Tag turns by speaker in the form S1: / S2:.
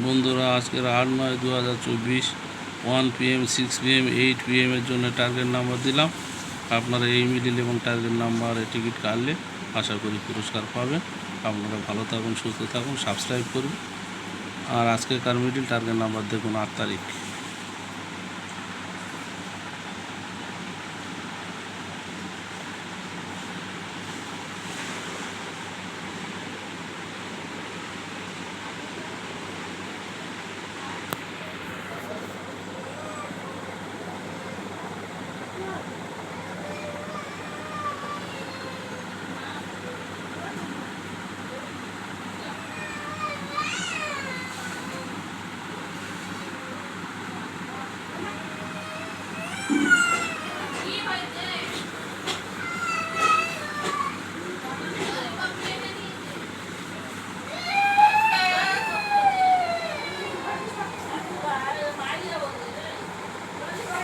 S1: বন্ধুরা, আজকের আট নয় দু হাজার চব্বিশ one PM six PM eight পিএমের জন্য টার্গেট নাম্বার দিলাম। আপনারা এই মিডিল এবং টার্গেট নাম্বারে টিকিট কাটলে আশা করি পুরস্কার পাবেন। আপনারা ভালো থাকুন, সুস্থ থাকুন সাবস্ক্রাইব করুন। আর আজকের কার মিডিল টার্গেট নাম্বার দেখুন আট তারিখ।